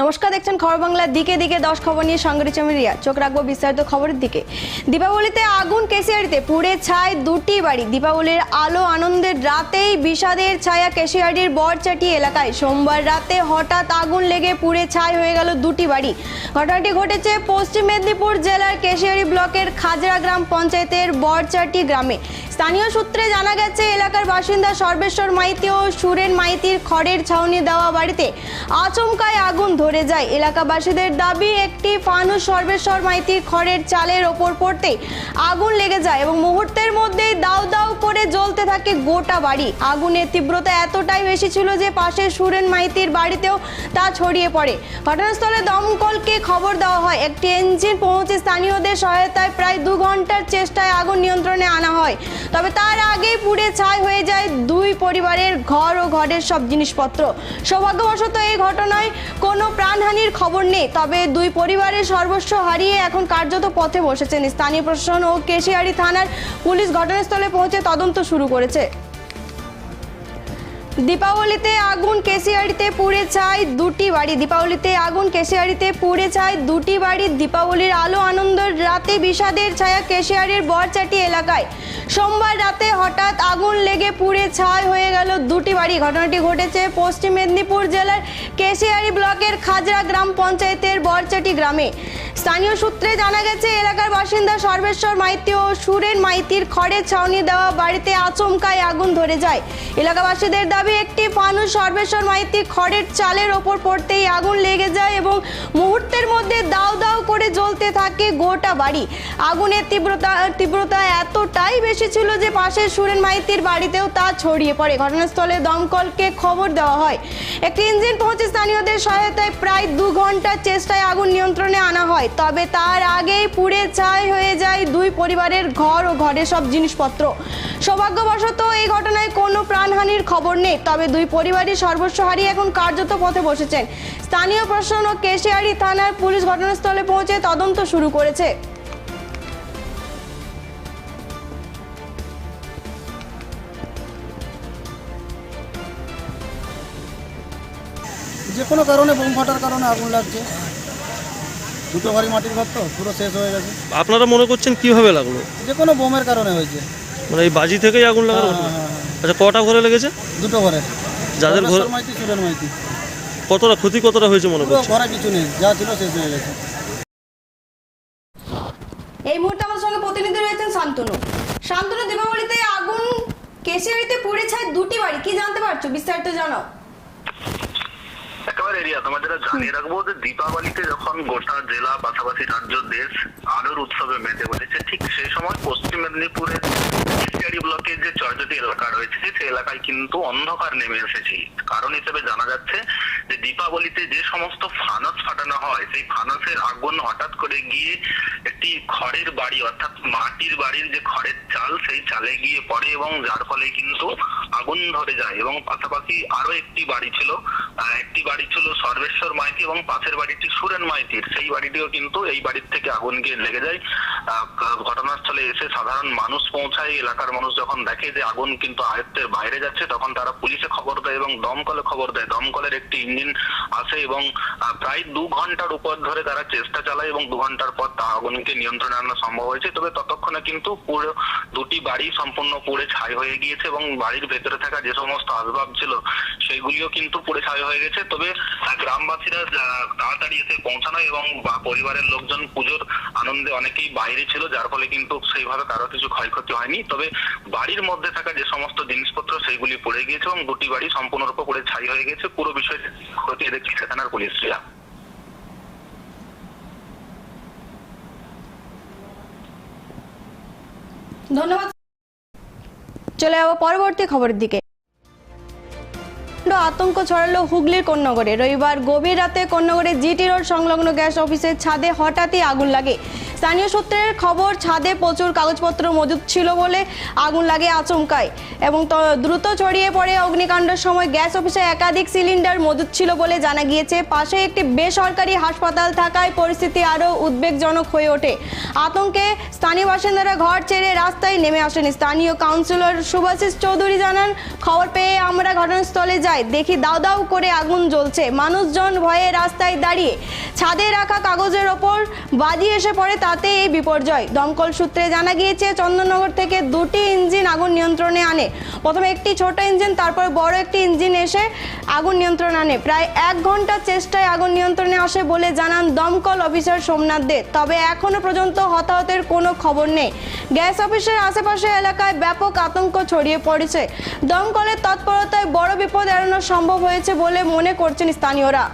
নমস্কার, দেখছেন খবর বাংলার দিকে দিকে, দশ খবর নিয়ে আমি রিয়া। চোখ রাখব বিস্তারিত খবরের দিকে। দীপাবলিতে আগুন কেশিয়ারিতে, পুড়ে ছায় দুটি বাড়ি। দীপাবলির আলো আনন্দের রাতেই বিষাদের ছায়া কেশিয়ারির বরচাটি এলাকায়। সোমবার রাতে হঠাৎ আগুন লেগে পুড়ে ছাই হয়ে গেল দুটি বাড়ি। ঘটনাটি ঘটেছে পশ্চিম মেদিনীপুর জেলার কেশিয়ারি ব্লকের খাজরা গ্রাম পঞ্চায়েতের বরচাটি গ্রামে। স্থানীয় সূত্রে জানা গেছে, এলাকার বাসিন্দা সর্বেশ্বর মাইতি ও সুরেন মাইতির খড়ের ছাউনি দেওয়া বাড়িতে আচমকায় আগুন ধরে যায়। এলাকাবাসীদের দাবি, একটি ফানুস সর্বেশ্বর মাইতির খড়ের চালের ওপর পড়তে আগুন লেগে যায় এবং মুহূর্তের মধ্যেই দাউ দাউ করে জ্বলতে থাকে গোটা বাড়ি। আগুনের তীব্রতা এতটাই বেশি ছিল যে পাশে সুরেন মাইতির বাড়িতেও তা ছড়িয়ে পড়ে। ঘটনাস্থলে দমকলকে খবর দেওয়া হয়। একটি ইঞ্জিন পৌঁছে স্থানীয়দের সহায়তায় প্রায় দু ঘণ্টার চেষ্টায় আগুন নিয়ন্ত্রণে আনা হয়। তবে তার আগেই পুড়ে ছাই হয়ে যায় দুই পরিবারের ঘর ও ঘরের সব জিনিসপত্র। সৌভাগ্যবশত এই ঘটনায় কোনো প্রাণহানির খবর নেই। তবে দুই পরিবারের সর্বস্ব হারিয়ে এখন কার্যত পথে বসেছেন স্থানীয় প্রশাসন ও কেশিয়ারি থানার পুলিশ ঘটনাস্থলে পৌঁছে তদন্ত শুরু করেছে। দীপাবলিতে আগুন কেশিয়ারিতে পুড়ে ছাই দুটি বাড়ি। দীপাবলিতে আগুন কেশিয়ারিতে পুড়ে ছাই দুটি বাড়ি। দীপাবলির আলো আনন্দের রাতে বিষাদের ছায়া কেশিয়ারির বরচাটি এলাকায়। সোমবার রাতে হঠাৎ আগুন লেগে পুড়ে ছাই হয়ে গেল দুটি বাড়ি। ঘটনাটি ঘটেছে পশ্চিম মেদিনীপুর জেলার কেশিয়ারি ব্লকের খাজরা গ্রাম পঞ্চায়েতের বরচাটি গ্রামে। স্থানীয় সূত্রে জানা গেছে, এলাকার বাসিন্দা সর্বেশ্বর মাইতি ও সুরেন মাইতির খড়ের ছাউনি দেওয়া বাড়িতে আচমকায় আগুন ধরে যায়। এলাকাবাসীদের দাবি, একটি ফানুস সর্বেশ্বর মাইতি খড়ের চালের ওপর পড়তেই আগুন লেগে যায় এবং মুহূর্তের মধ্যে দাউ দাউ করে জ্বলতে থাকে গোটা বাড়ি। আগুনের তীব্রতা তীব্রতা এতটাই বেশি ছিল যে পাশের সুরেন মাইতির বাড়িতেও তা ছড়িয়ে পড়ে। ঘটনাস্থলে দমকলকে খবর দেওয়া হয়। একটি ইঞ্জিন পৌঁছে স্থানীয়দের সহায়তায় প্রায় দু ঘণ্টার চেষ্টায় আগুন নিয়ন্ত্রণে আনা হয়। তবে তার আগেই পুড়ে ছাই হয়ে যায় দুই পরিবারের ঘর ও ঘরের সব জিনিসপত্র। সৌভাগ্যবশত এই ঘটনায় কোনো প্রাণহানির খবর নেই, তবে দুই পরিবারই সর্বস্ব হারিয়ে এখন কার্যত পথে বসেছেন। স্থানীয় প্রশাসন ও কেশিয়ারি থানার পুলিশ ঘটনাস্থলে পৌঁছে তদন্ত শুরু করেছে। যে কোনো কারণে বোম ফাটার কারণে আগুন লাগছে। দুটো বাড়ি মাটির ঘর তো পুরো শেষ হয়ে গেছে। আপনারা মনে করছেন কীভাবে লাগল? যে কোনো বোমের কারণে হয়েছে। মানে এই বাজি থেকেই আগুন লাগার হ্যাঁ, ঘটনা? হ্যাঁ, হ্যাঁ। আচ্ছা কটা ঘরে লেগেছে? দুটো ঘরে। যাদের ঘর মাইতি সুরেন মাইতি। কতটা ক্ষতি কতটা হয়েছে মনে পুরো করছে ঘরে কিছু নেই যা ছিল শেষ হয়ে গেছে। এই মুহূর্তে আমার সঙ্গে প্রতিনিধি রয়েছেন শান্তনু। শান্তনু দীপাবলিতে আগুন কেশিয়ারিতে পুড়ে দুটি বাড়ি কি জানতে পারছ? বিস্তারিত জানাও। একেবারে এরিয়া তোমাদের জানিয়ে রাখব যে দীপাবলিতে যখন গোটা জেলা পাশাপাশি রাজ্য দেশ আলোর উৎসবে মেতে উঠেছে ঠিক সেই সময় পশ্চিম মেদিনীপুরের ইস্টারি ব্লকের যে চরজটি এলাকা রয়েছে সেই এলাকায় কিন্তু অন্ধকার নেমে এসেছে। কারণ হিসেবে জানা যাচ্ছে যে দীপাবলিতে যে সমস্ত ফানস ফাটানো হয় সেই ফানসের আগুন হঠাৎ করে গিয়ে একটি খড়ের বাড়ি অর্থাৎ মাটির বাড়ির যে খড়ের চাল সেই চালে গিয়ে পড়ে এবং যার ফলে কিন্তু আগুন ধরে যায় এবং পাশাপাশি আরও একটি বাড়ি ছিল। একটি বাড়ি ছিল সর্বেশ্বর মাইতি এবং পাশের বাড়িটি সুরেন মাইতির। সেই বাড়িটিও কিন্তু এই বাড়ির থেকে আগুন গিয়ে লেগে যায়। ঘটনাস্থলে এসে সাধারণ মানুষ পৌঁছায়, এলাকার মানুষ যখন দেখে যে আগুন কিন্তু আয়ত্তের বাইরে যাচ্ছে, তখন তারা পুলিশে খবর দেয় এবং দমকলে খবর দেয়। দমকলের একটি ইঞ্জিন আসে এবং প্রায় দু ঘণ্টার উপর ধরে তারা চেষ্টা চালায় এবং দু ঘণ্টার পর তা আগুনকে নিয়ন্ত্রণে আনা সম্ভব হয়েছে। তবে ততক্ষণে কিন্তু পুরো দুটি বাড়ি সম্পূর্ণ পুড়ে ছাই হয়ে গিয়েছে এবং বাড়ির ভেতরে থাকা যে সমস্ত আসবাব ছিল, সেগুলিও কিন্তু পুড়ে ছাই হয়ে গেছে। তবে গ্রামবাসীরা তাড়াতাড়ি এসে পৌঁছানো এবং পরিবারের লোকজন পুজোর আনন্দে অনেকেই বাইরে ছিল, যার ফলে কিন্তু সেইভাবে কারও কিছু ক্ষয়ক্ষতি হয়নি। তবে বাড়ির মধ্যে থাকা যে সমস্ত জিনিসপত্র সেগুলি পড়ে গিয়েছে এবং দুটি বাড়ি সম্পূর্ণরূপে পুড়ে ছাই হয়ে গেছে। পুরো বিষয়টি খতিয়ে দেখছে থানার পুলিশরা। ধন্যবাদ। চলে যাব পরবর্তী খবরের দিকে। প্রচণ্ড আতঙ্ক ছড়ালো হুগলির কোন্নগরে। রবিবার গভীর রাতে কোন্নগরে জিটি রোড সংলগ্ন গ্যাস অফিসের ছাদে হঠাৎই আগুন লাগে। স্থানীয় সূত্রের খবর, ছাদে প্রচুর কাগজপত্র মজুদ ছিল বলে আগুন লাগে আচমকায় এবং দ্রুত ছড়িয়ে পড়ে অগ্নিকাণ্ডের সময় গ্যাস অফিসে একাধিক সিলিন্ডার মজুদ ছিল বলে জানা গিয়েছে। পাশে একটি বেসরকারি হাসপাতাল থাকায় পরিস্থিতি আরও উদ্বেগজনক হয়ে ওঠে। আতঙ্কে স্থানীয় বাসিন্দারা ঘর ছেড়ে রাস্তায় নেমে আসেন। স্থানীয় কাউন্সিলর সুভাষিস চৌধুরী জানান, খবর পেয়ে আমরা ঘটনাস্থলে যাই। দেখি দাউ দাউ করে আগুন জ্বলছে। মানুষজন ভয়ে রাস্তায় দাঁড়িয়ে ছাদে রাখা কাগজের ওপর বাজি এসে পড়ে, তাতে এই বিপর্যয়। দমকল সূত্রে জানা গিয়েছে, চন্দননগর থেকে দুটি ইঞ্জিন আগুন নিয়ন্ত্রণে আনে। প্রথমে একটি ছোট ইঞ্জিন, তারপর বড় একটি ইঞ্জিন এসে আগুন নিয়ন্ত্রণ আনে। প্রায় এক ঘণ্টার চেষ্টায় আগুন নিয়ন্ত্রণে আসে বলে জানান দমকল অফিসার সোমনাথ দে। তবে এখনও পর্যন্ত হতাহতের কোনো খবর নেই। গ্যাস অফিসের আশেপাশে এলাকায় ব্যাপক আতঙ্ক ছড়িয়ে পড়েছে। দমকলের তৎপরতায় বড় বিপদ এড়ানো সম্ভব হয়েছে বলে মনে করছেন স্থানীয়রা।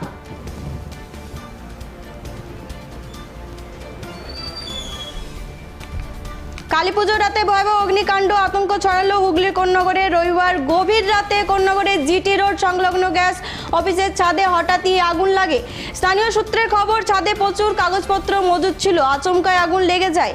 কালী পুজোর রাতে ভয়াবহ অগ্নিকাণ্ড আতঙ্ক ছড়ালো হুগলির কোন্নগরে। রবিবার গভীর রাতে কোন্নগরের জিটি রোড সংলগ্ন গ্যাস অফিসের ছাদে হঠাৎই আগুন লাগে। স্থানীয় সূত্রের খবর, ছাদে প্রচুর কাগজপত্র মজুদ ছিল। আচমকায় আগুন লেগে যায়।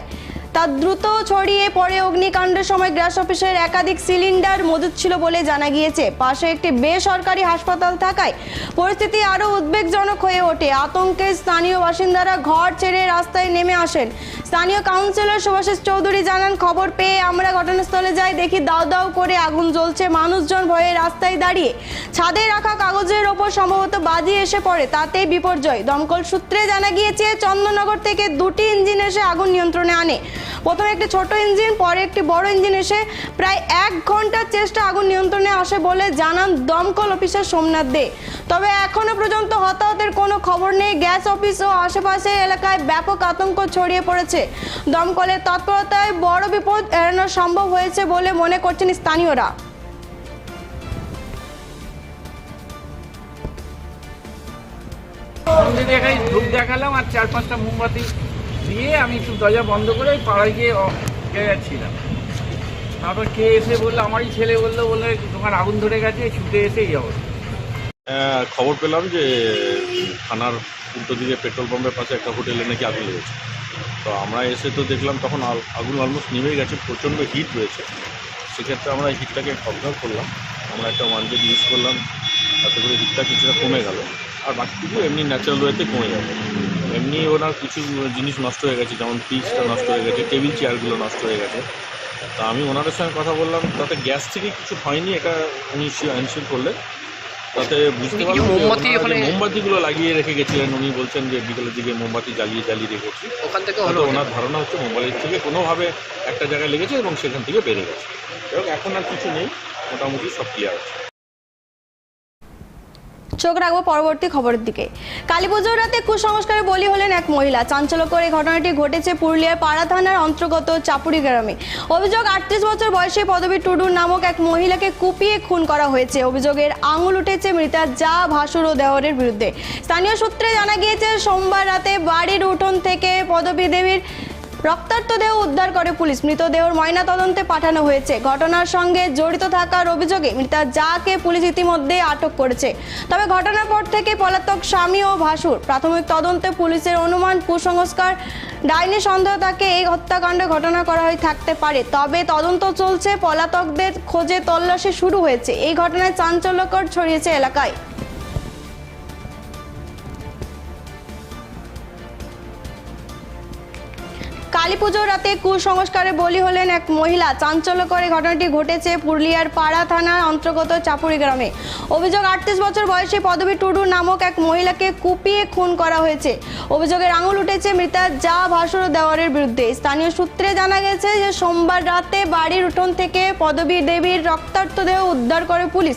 তা দ্রুত ছড়িয়ে পড়ে অগ্নিকাণ্ডের সময় গ্যাস অফিসের একাধিক সিলিন্ডার মজুদ ছিল বলে জানা গিয়েছে। পাশে একটি বেসরকারি হাসপাতাল থাকায় পরিস্থিতি আরও উদ্বেগজনক হয়ে ওঠে। আতঙ্কে স্থানীয় বাসিন্দারা ঘর ছেড়ে রাস্তায় নেমে আসেন। স্থানীয় কাউন্সিলর সুভাষিস চৌধুরী জানান, খবর পেয়ে আমরা ঘটনাস্থলে যাই, দেখি দাউ দাউ করে আগুন জ্বলছে। মানুষজন ভয়ে রাস্তায় দাঁড়িয়ে ছাদে রাখা কাগজের ওপর সম্ভবত বাজি এসে পড়ে তাতেই বিপর্যয়। দমকল সূত্রে জানা গিয়েছে, চন্দননগর থেকে দুটি ইঞ্জিন এসে আগুন নিয়ন্ত্রণে আনে। প্রথমে একটি ছোট ইঞ্জিন, পরে একটি বড় ইঞ্জিন এসে প্রায় এক ঘণ্টার চেষ্টা আগুন নিয়ন্ত্রণে আসে বলে জানান দমকল অফিসার সোমনাথ দে। তবে এখনও পর্যন্ত হতাহতের কোনো খবর নেই। গ্যাস অফিস ও আশেপাশের এলাকায় ব্যাপক আতঙ্ক ছড়িয়ে পড়েছে। দমকলের তৎপরতায় বড় বিপদ এড়ানো সম্ভব হয়েছে বলে মনে করছেন স্থানীয়রা। দেখাই দেখালাম আর চার পাঁচটা মোমবাতি দিয়ে আমি একটু দরজা বন্ধ করে পাড়ায় গিয়ে ছিলাম তারপর কে এসে বলল, আমারই ছেলে বলল বলে তোমার আগুন ধরে গেছে, ছুটে এসে এই অবস্থা। খবর পেলাম যে, থানার উল্টো দিকে পেট্রোল পাম্পের পাশে একটা হোটেলে নাকি আগুন লেগেছে। তো আমরা এসে তো দেখলাম, তখন আগুন অলমোস্ট নেমে গেছে, প্রচণ্ড হিট রয়েছে। সেক্ষেত্রে আমরা হিটটাকে অবজার্ভ করলাম। আমরা একটা ওয়ান ইউজ করলাম, তাতে করে হিটটা কিছুটা কমে গেল। আর বাকিটুকু এমনি ন্যাচারাল ওয়েতে কমে যাবে। এমনি ওনার কিছু জিনিস নষ্ট হয়ে গেছে যেমন ফ্রিজটা নষ্ট হয়ে গেছে টেবিল চেয়ারগুলো নষ্ট হয়ে গেছে। তা আমি ওনাদের সঙ্গে কথা বললাম তাতে গ্যাস থেকে কিছু হয়নি এটা উনি এনশিওর করলে তাতে বুঝতে পারলাম মোমবাতি মোমবাতিগুলো লাগিয়ে রেখে গেছিলেন উনি বলছেন যে বিকেলের দিকে মোমবাতি জ্বালিয়ে জ্বালিয়ে রেখেছি। ওখান থেকে হলো ওনার ধারণা হচ্ছে মোবাইলের থেকে কোনোভাবে একটা জায়গায় লেগেছে এবং সেখান থেকে বেড়ে গেছে। এবং এখন আর কিছু নেই মোটামুটি সব ক্লিয়ার আছে। চোখ রাখব পরবর্তী খবরের দিকে। কালী পুজোর রাতে কুসংস্কারে বলি হলেন এক মহিলা। চাঞ্চল্যকর এই ঘটনাটি ঘটেছে পুরুলিয়ার পাড়া থানার অন্তর্গত চাপুরি গ্রামে। অভিযোগ, আটত্রিশ বছর বয়সে পদবী টুডুর নামক এক মহিলাকে কুপিয়ে খুন করা হয়েছে। অভিযোগের আঙুল উঠেছে মৃতার যা ভাসুর ও দেওয়ারের বিরুদ্ধে। স্থানীয় সূত্রে জানা গিয়েছে, সোমবার রাতে বাড়ির উঠোন থেকে পদবী দেবীর রক্তাক্ত দেহ উদ্ধার করে পুলিশ। মৃতদেহর ময়না তদন্তে পাঠানো হয়েছে। ঘটনার সঙ্গে জড়িত থাকার অভিযোগে মৃতা যাকে পুলিশ ইতিমধ্যে আটক করেছে। তবে ঘটনার পর থেকে পলাতক স্বামী ও ভাসুর। প্রাথমিক তদন্তে পুলিশের অনুমান কুসংস্কার। ডাইনি সন্দেহ তাকে এই হত্যাকাণ্ড ঘটনা করা হয়ে থাকতে পারে। তবে তদন্ত চলছে, পলাতকদের খোঁজে তল্লাশি শুরু হয়েছে। এই ঘটনায় চাঞ্চল্যকর ছড়িয়েছে এলাকায়। কালী পুজোর রাতে কুসংস্কারে বলি হলেন এক মহিলা। চাঞ্চল্যকর এই ঘটনাটি ঘটেছে পুরুলিয়ার পাড়া থানার অন্তর্গত চাপুরি গ্রামে। অভিযোগ, আটত্রিশ বছর বয়সী পদবী টুডু নামক এক মহিলাকে কুপিয়ে খুন করা হয়েছে। অভিযোগের আঙুল উঠেছে মৃতার যা ভাসুর দেওয়ারের বিরুদ্ধে। স্থানীয় সূত্রে জানা গেছে যে, সোমবার রাতে বাড়ির উঠোন থেকে পদবী দেবীর রক্তাক্ত দেহ উদ্ধার করে পুলিশ।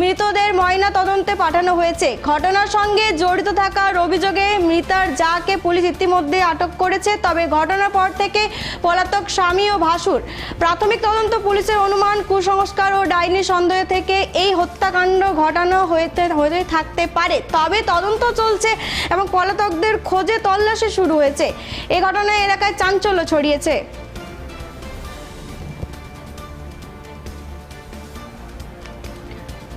মৃতদের ময়না তদন্তে পাঠানো হয়েছে। ঘটনার সঙ্গে জড়িত থাকার অভিযোগে মৃতার যাকে পুলিশ ইতিমধ্যে আটক করেছে, তবে ঘটনার পর থেকে পলাতক স্বামী ও ভাসুর। প্রাথমিক তদন্ত পুলিশের অনুমান, কুসংস্কার ও ডাইনি সন্দেহ থেকে এই হত্যাকাণ্ড ঘটানো হয়েতে হয়ে থাকতে পারে। তবে তদন্ত চলছে এবং পলাতকদের খোঁজে তল্লাশি শুরু হয়েছে। এই ঘটনায় এলাকায় চাঞ্চল্য ছড়িয়েছে।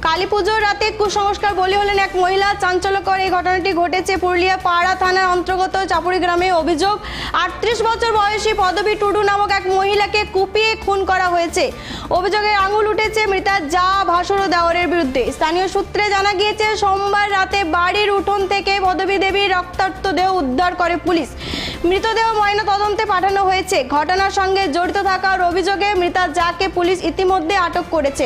কালী পুজোর রাতে কুসংস্কার বলি হলেন এক মহিলা। চাঞ্চল্যকর এই ঘটনাটি ঘটেছে পুরুলিয়া পাড়া থানার অন্তর্গত চাপুরি গ্রামে। অভিযোগ, আটত্রিশ বছর বয়সী পদবী টুডু নামক এক মহিলাকে কুপিয়ে খুন করা হয়েছে। অভিযোগের আঙুল উঠেছে মৃতা যা ভাসুর ও দেওয়ারের বিরুদ্ধে। স্থানীয় সূত্রে জানা গিয়েছে, সোমবার রাতে বাড়ির উঠোন থেকে পদবী দেবীর রক্তাক্ত দেহ উদ্ধার করে পুলিশ। মৃতদেহ ময়না তদন্তে পাঠানো হয়েছে। ঘটনার সঙ্গে জড়িত থাকার অভিযোগে মৃতা যাকে পুলিশ ইতিমধ্যে আটক করেছে।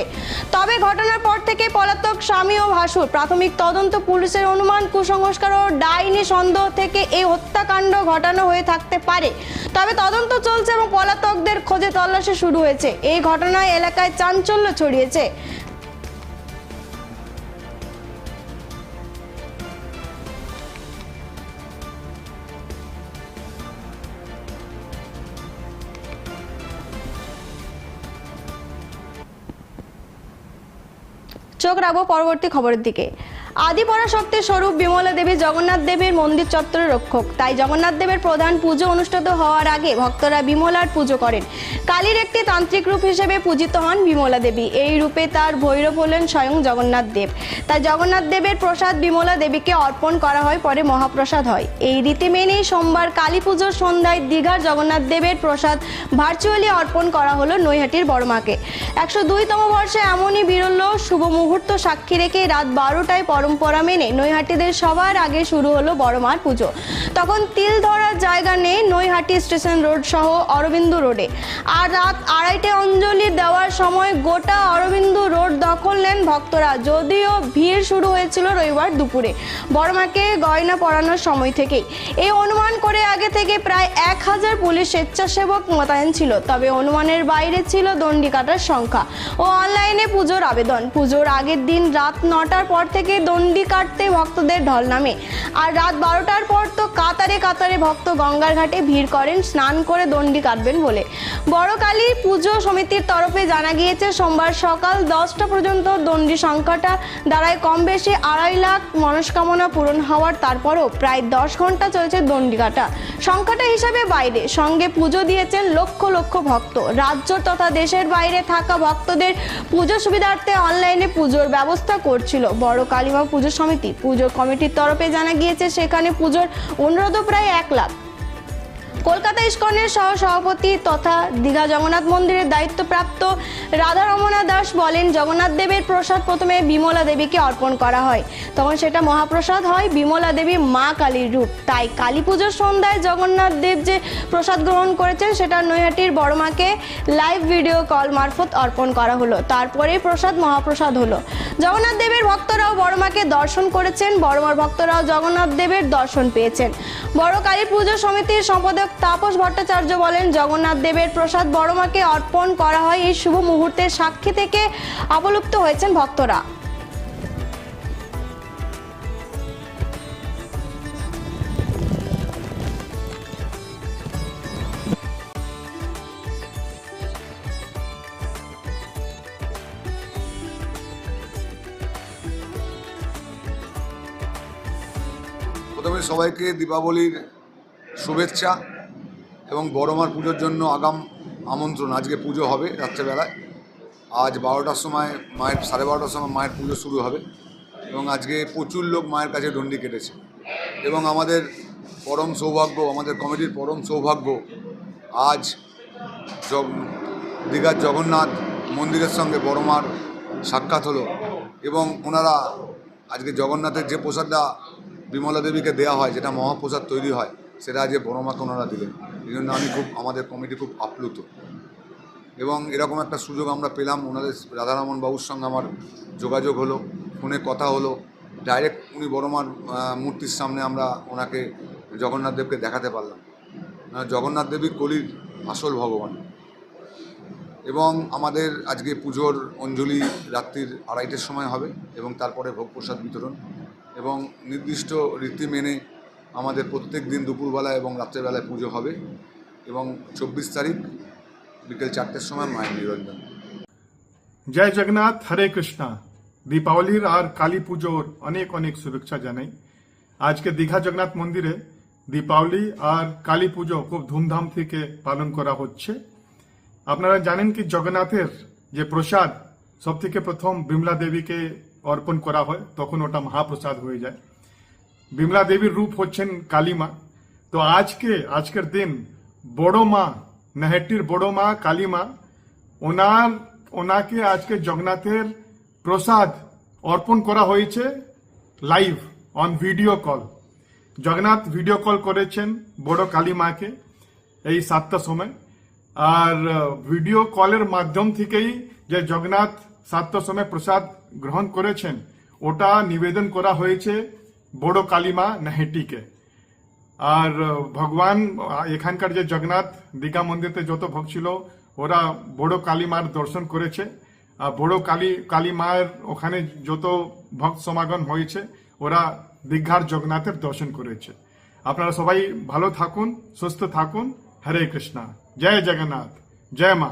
তবে ঘটনার পর থেকে পলাতক স্বামী ও ভাসুর প্রাথমিক তদন্ত পুলিশের অনুমান, কুসংস্কার ও ডাইনি সন্দেহ থেকে এই হত্যাকাণ্ড ঘটানো হয়ে থাকতে পারে। তবে তদন্ত চলছে এবং পলাতকদের খোঁজে তল্লাশি শুরু হয়েছে। এই ঘটনায় এলাকায় চাঞ্চল্য ছড়িয়েছে। চোখ রাখব পরবর্তী খবরের দিকে। আদি পরাশক্তির স্বরূপ বিমলা দেবী জগন্নাথ দেবীর মন্দির চত্বরের রক্ষক। তাই জগন্নাথ দেবের প্রধান পুজো অনুষ্ঠিত হওয়ার আগে ভক্তরা বিমলার পুজো করেন। কালীর একটি তান্ত্রিক রূপ হিসেবে পূজিত হন বিমলা দেবী। এই রূপে তার ভৈরব হলেন স্বয়ং জগন্নাথ দেব। তাই জগন্নাথ দেবের প্রসাদ বিমলা দেবীকে অর্পণ করা হয়, পরে মহাপ্রসাদ হয়। এই রীতি মেনেই সোমবার কালী পুজোর সন্ধ্যায় দীঘার জগন্নাথ দেবের প্রসাদ ভার্চুয়ালি অর্পণ করা হলো নৈহাটির বড়মাকে একশো দুইতম বর্ষে এমনই বিরল শুভ মুহূর্ত সাক্ষী রেখে রাত বারোটায় পরম্পরা মেনে নৈহাটিদের সবার আগে শুরু হলো বড়মার পুজো। তখন তিল ধরার জায়গা নেই নৈহাটি স্টেশন রোড সহ অরবিন্দু রোডে। আর রাত আড়াইটে অঞ্জলি দেওয়ার সময় গোটা অরবিন্দু রোড দখল নেন ভক্তরা। যদিও ভিড় শুরু হয়েছিল রবিবার দুপুরে। বড়মাকে গয়না পরানোর সময় থেকেই। এই অনুমান করে আগে থেকে প্রায় এক হাজার পুলিশ স্বেচ্ছাসেবক মোতায়েন ছিল। তবে অনুমানের বাইরে ছিল দণ্ডি কাটার সংখ্যা। ও অনলাইনে পুজোর আবেদন। পুজোর আগের দিন রাত নটার পর থেকে দণ্ডি কাটতে ভক্তদের ঢল নামে। আর রাত বারোটার পর তো কাতারে কাতারে ভক্ত গঙ্গার ঘাটে ভিড় করেন, স্নান করে দণ্ডি কাটবেন বলে। বড় কালী পুজো সমিতির তরফে জানা গিয়েছে, সোমবার সকাল দশটা পর্যন্ত দণ্ডি সংখ্যাটা দাঁড়ায় কম বেশি আড়াই লাখ মনস্কামনা পূরণ হওয়ার তারপরও প্রায় দশ ঘণ্টা চলছে দণ্ডি কাটা। সংখ্যাটা হিসাবে বাইরে। সঙ্গে পুজো দিয়েছেন লক্ষ লক্ষ ভক্ত। রাজ্য তথা দেশের বাইরে থাকা ভক্তদের পুজো সুবিধার্থে অনলাইনে পুজোর ব্যবস্থা করছিল বড় কালীমা পুজো সমিতি পুজো কমিটির তরফে জানা গিয়েছে সেখানে পুজোর অনুরোধও প্রায় এক লাখ। কলকাতা ইস্কনের সহ সভাপতি তথা দীঘা জগন্নাথ মন্দিরের দায়িত্বপ্রাপ্ত রাধা রমনা দাস বলেন, জগন্নাথ দেবের প্রসাদ প্রথমে বিমলা দেবীকে অর্পণ করা হয়। তখন সেটা মহাপ্রসাদ হয়, বিমলা দেবী মা কালীর রূপ। তাই কালী পুজোর সন্ধ্যায় জগন্নাথ দেব যে প্রসাদ গ্রহণ করেছেন, সেটা নৈহাটির বড়মাকে লাইভ ভিডিও কল মারফত অর্পণ করা হলো। তারপরে প্রসাদ মহাপ্রসাদ হলো। জগন্নাথ দেবের ভক্তরাও বড়মাকে দর্শন করেছেন বড়মার ভক্তরাও জগন্নাথ দেবের দর্শন পেয়েছেন। বড় কালী পুজো সমিতির সম্পাদক তাপস ভট্টাচার্য বলেন, জগন্নাথ দেবের প্রসাদ বড়মাকে অর্পণ করা হয়। এই শুভ মুহূর্তের সাক্ষী থেকে অবলুপ্ত হয়েছেন ভক্তরা। প্রথমে সবাইকে দীপাবলির শুভেচ্ছা। এবং বড়মার পুজোর জন্য আগাম আমন্ত্রণ। আজকে পুজো হবে রাত্রেবেলায়। আজ বারোটার সময় মায়ের, সাড়ে বারোটার সময় মায়ের পুজো শুরু হবে এবং আজকে প্রচুর লোক মায়ের কাছে ডন্ডি কেটেছে। এবং আমাদের পরম সৌভাগ্য, আমাদের কমিটির পরম সৌভাগ্য আজ দীঘার জগন্নাথ মন্দিরের সঙ্গে বড়মার সাক্ষাৎ হলো এবং ওনারা আজকে জগন্নাথের যে প্রসাদটা বিমলা দেবীকে দেওয়া হয়, যেটা মহাপ্রসাদ তৈরি হয় সেটা আজকে বড়মাকে ওনারা দিলেন। এই জন্য আমি খুব, আমাদের কমিটি খুব আপ্লুত। এবং এরকম একটা সুযোগ আমরা পেলাম, ওনাদের রাধারমন বাবুর সঙ্গে আমার যোগাযোগ হলো, ফোনে কথা হলো। ডাইরেক্ট উনি বড়মার মূর্তির সামনে আমরা ওনাকে জগন্নাথ দেবকে দেখাতে পারলাম। জগন্নাথ দেবী কলির আসল ভগবান। এবং আমাদের আজকে পুজোর অঞ্জলি রাত্রির আড়াইটের সময় হবে এবং তারপরে ভোগ প্রসাদ বিতরণ। এবং নির্দিষ্ট রীতি মেনে আমাদের প্রত্যেক দিন দুপুরবেলা এবং রাত্রেবেলায় পুজো হবে এবং চব্বিশ তারিখ বিকেল চারটের সময় মায়ের নিরঞ্জন। জয় জগন্নাথ, হরে কৃষ্ণা। দীপাবলির আর কালী পুজোর অনেক অনেক শুভেচ্ছা জানাই। আজকে দীঘা জগন্নাথ মন্দিরে দীপাবলি আর কালী পুজো খুব ধুমধাম থেকে পালন করা হচ্ছে। আপনারা জানেন কি জগন্নাথের যে প্রসাদ সব থেকে প্রথম বিমলা দেবীকে অর্পণ করা হয়, তখন ওটা মহাপ্রসাদ হয়ে যায়। বিমলা দেবীর রূপ হচ্ছেন কালীমা তো আজকে, আজকের দিন বড় মা নেহেটির বড় মা কালীমা ওনার, ওনাকে আজকে জগন্নাথের প্রসাদ অর্পণ করা হয়েছে live on video call Jagannath video call করেছেন বড় কালী মাকে এই সাতটার সময়। আর ভিডিও কলের মাধ্যম থেকেই যে জগন্নাথ সাতটার সময় প্রসাদ গ্রহণ করেছেন, ওটা নিবেদন করা হয়েছে বড় কালীমা নেহেটিকে আর ভগবান এখানকার যে জগন্নাথ দীঘা মন্দিরতে যত ভক্ত ছিল ওরা বড় কালী মার দর্শন করেছে আর বড় কালী কালী ওখানে যত ভক্ত সমাগম হয়েছে ওরা দীঘার জগন্নাথের দর্শন করেছে আপনারা সবাই ভালো থাকুন সুস্থ থাকুন হরে কৃষ্ণা জয় জগন্নাথ জয় মা